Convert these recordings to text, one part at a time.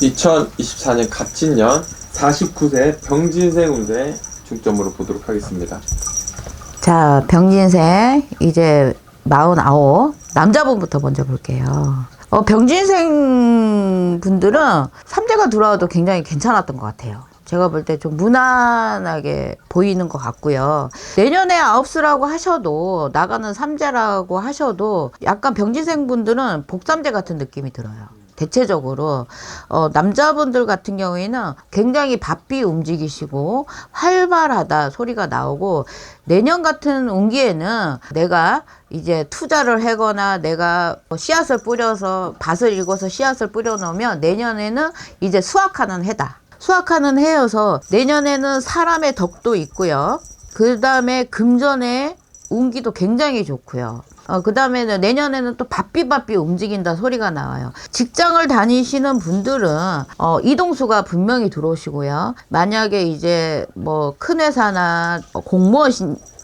2024년 갑진년 49세 병진생 운세 중점으로 보도록 하겠습니다. 자, 병진생 이제 49 남자분부터 먼저 볼게요. 어, 병진생 분들은 삼재가 들어와도 굉장히 괜찮았던 것 같아요. 제가 볼 때 좀 무난하게 보이는 것 같고요. 내년에 아홉수라고 하셔도 나가는 삼재라고 하셔도 약간 병진생 분들은 복삼재 같은 느낌이 들어요. 대체적으로 어, 남자분들 같은 경우에는 굉장히 바삐 움직이시고 활발하다 소리가 나오고 내년 같은 운기에는 내가 이제 투자를 하거나 내가 뭐 씨앗을 뿌려서 밭을 읽어서 씨앗을 뿌려 놓으면 내년에는 이제 수확하는 해다. 수확하는 해여서 내년에는 사람의 덕도 있고요. 그 다음에 금전의 운기도 굉장히 좋고요. 어, 그 다음에는 내년에는 또 바삐바삐 움직인다 소리가 나와요. 직장을 다니시는 분들은, 어, 이동수가 분명히 들어오시고요. 만약에 이제 뭐 큰 회사나 공무원,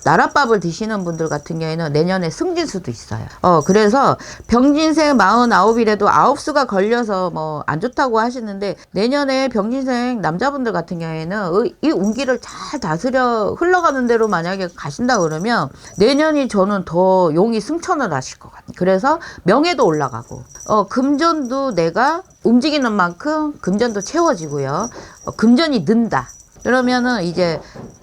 나랏밥을 드시는 분들 같은 경우에는 내년에 승진 수도 있어요. 어, 그래서 병진생 49이라도 아홉 수가 걸려서 뭐 안 좋다고 하시는데 내년에 병진생 남자분들 같은 경우에는 이 운기를 잘 다스려 흘러가는 대로 만약에 가신다 그러면 내년이 저는 더 용이 승천을 하실 것 같아요. 그래서 명예도 올라가고, 어, 금전도 내가 움직이는 만큼 금전도 채워지고요. 어, 금전이 는다. 그러면은 이제,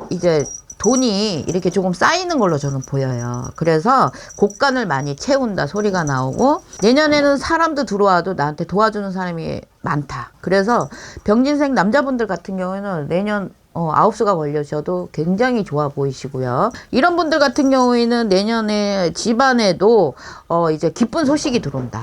이제 돈이 이렇게 조금 쌓이는 걸로 저는 보여요. 그래서 곡간을 많이 채운다 소리가 나오고 내년에는 사람도 들어와도 나한테 도와주는 사람이 많다. 그래서 병진생 남자분들 같은 경우에는 내년 어, 아홉 수가 걸려셔도 굉장히 좋아 보이시고요. 이런 분들 같은 경우에는 내년에 집안에도 어, 이제 기쁜 소식이 들어온다.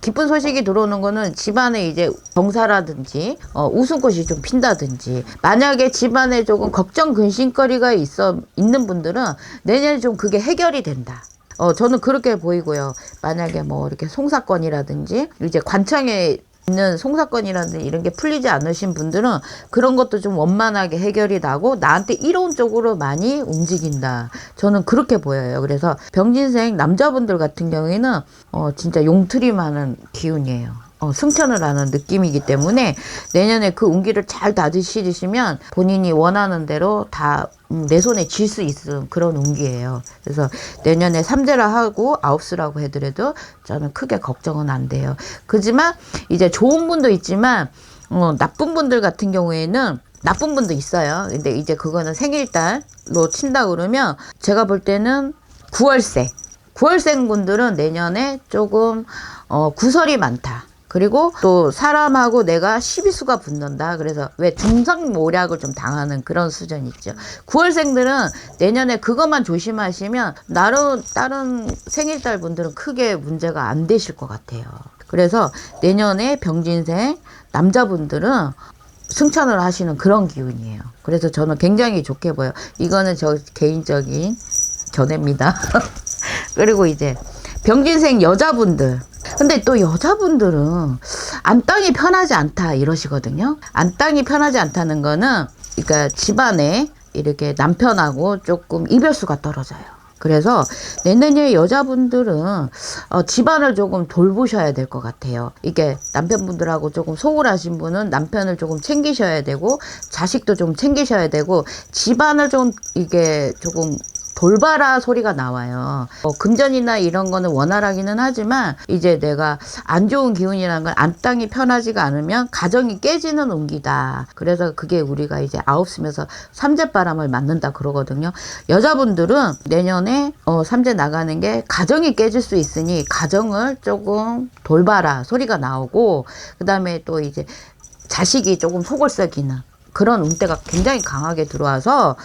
기쁜 소식이 들어오는 거는 집안에 이제 병사라든지 어, 웃음꽃이 좀 핀다든지 만약에 집안에 조금 걱정 근심거리가 있어 있는 분들은 내년에 좀 그게 해결이 된다. 어 저는 그렇게 보이고요. 만약에 뭐 이렇게 송사건이라든지 이제 관청에 있는 송사건이라든지 이런 게 풀리지 않으신 분들은 그런 것도 좀 원만하게 해결이 나고 나한테 이론적으로 많이 움직인다. 저는 그렇게 보여요. 그래서 병진생 남자분들 같은 경우에는 어 진짜 용틀이 많은 기운이에요. 어, 승천을 하는 느낌이기 때문에 내년에 그 운기를 잘 다지시면 본인이 원하는 대로 다 내 손에 쥘수 있는 그런 운기예요. 그래서 내년에 삼재라 하고 아홉수라고 해더라도 저는 크게 걱정은 안 돼요. 그지만 이제 좋은 분도 있지만 어, 나쁜 분들 같은 경우에는 나쁜 분도 있어요. 근데 이제 그거는 생일달로 친다 그러면 제가 볼 때는 9월생 9월생 분들은 내년에 조금 어, 구설이 많다. 그리고 또 사람하고 내가 시비수가 붙는다. 그래서 왜 중상모략을 좀 당하는 그런 수준이 있죠. 9월생들은 내년에 그것만 조심하시면 나름 다른 생일달 분들은 크게 문제가 안 되실 것 같아요. 그래서 내년에 병진생 남자분들은 승천을 하시는 그런 기운이에요. 그래서 저는 굉장히 좋게 보여. 이거는 저 개인적인 견해입니다. 그리고 이제 병진생 여자분들 근데 또 여자분들은 안땅이 편하지 않다 이러시거든요. 안땅이 편하지 않다는 거는 그러니까 집안에 이렇게 남편하고 조금 이별수가 떨어져요. 그래서 내년에 여자분들은 어, 집안을 조금 돌보셔야 될 것 같아요. 이게 남편분들하고 조금 소홀하신 분은 남편을 조금 챙기셔야 되고 자식도 좀 챙기셔야 되고 집안을 좀 이게 조금 돌봐라 소리가 나와요. 어, 금전이나 이런 거는 원활하기는 하지만 이제 내가 안 좋은 기운이라는 건 안 땅이 편하지가 않으면 가정이 깨지는 운기다. 그래서 그게 우리가 이제 아홉수면서 삼재바람을 맞는다 그러거든요. 여자분들은 내년에 어, 삼재 나가는 게 가정이 깨질 수 있으니 가정을 조금 돌봐라 소리가 나오고 그 다음에 또 이제 자식이 조금 속을 썩이는 그런 운대가 굉장히 강하게 들어와서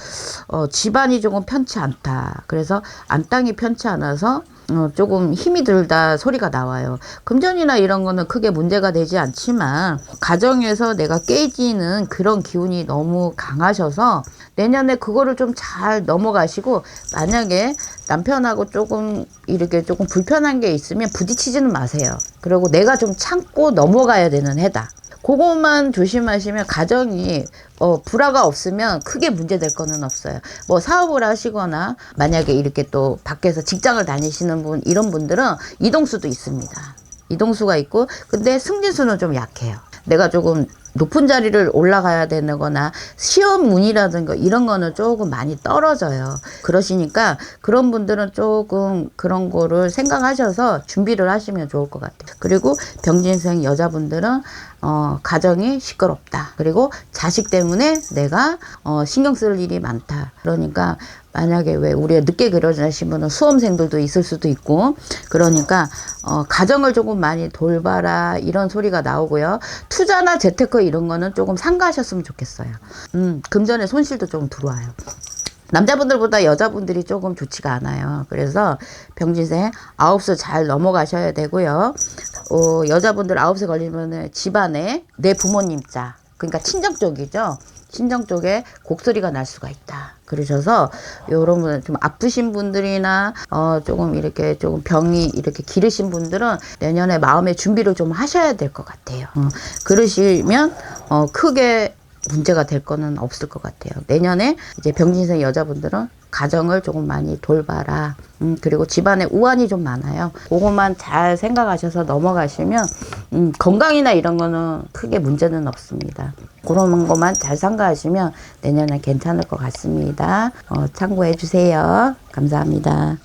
어, 집안이 조금 편치 않다. 그래서 안땅이 편치 않아서 어, 조금 힘이 들다 소리가 나와요. 금전이나 이런 거는 크게 문제가 되지 않지만 가정에서 내가 깨지는 그런 기운이 너무 강하셔서 내년에 그거를 좀 잘 넘어가시고 만약에 남편하고 조금 이렇게 조금 불편한 게 있으면 부딪히지는 마세요. 그리고 내가 좀 참고 넘어가야 되는 해다. 그것만 조심하시면 가정이 어, 불화가 없으면 크게 문제될 거는 없어요. 뭐 사업을 하시거나 만약에 이렇게 또 밖에서 직장을 다니시는 분 이런 분들은 이동수도 있습니다. 이동수가 있고 근데 승진수는 좀 약해요. 내가 조금 높은 자리를 올라가야 되는 거나 시험 운이라든가 이런 거는 조금 많이 떨어져요. 그러시니까 그런 분들은 조금 그런 거를 생각하셔서 준비를 하시면 좋을 것 같아요. 그리고 병진생 여자분들은 어, 가정이 시끄럽다. 그리고 자식 때문에 내가 어, 신경 쓸 일이 많다. 그러니까 만약에 왜 우리가 늦게 결혼하신 분은 수험생들도 있을 수도 있고 그러니까 어, 가정을 조금 많이 돌봐라 이런 소리가 나오고요. 투자나 재테크 이런 거는 조금 삼가하셨으면 좋겠어요. 음, 금전에 손실도 좀 들어와요. 남자분들보다 여자분들이 조금 좋지가 않아요. 그래서 병진생 아홉 수 잘 넘어가셔야 되고요. 어, 여자분들 아홉 수 걸리면 집안에 내 부모님 자, 그러니까 친정 쪽이죠. 친정 쪽에 곡소리가 날 수가 있다. 그러셔서 요런 분, 좀 아프신 분들이나 어 조금 이렇게 조금 병이 이렇게 기르신 분들은 내년에 마음의 준비를 좀 하셔야 될 것 같아요. 어, 그러시면 어 크게 문제가 될 거는 없을 것 같아요. 내년에 이제 병진생 여자분들은 가정을 조금 많이 돌봐라. 음, 그리고 집안에 우환이 좀 많아요. 그것만 잘 생각하셔서 넘어가시면, 음, 건강이나 이런 거는 크게 문제는 없습니다. 그런 것만 잘 생각하시면 내년에 괜찮을 것 같습니다. 어, 참고해 주세요. 감사합니다.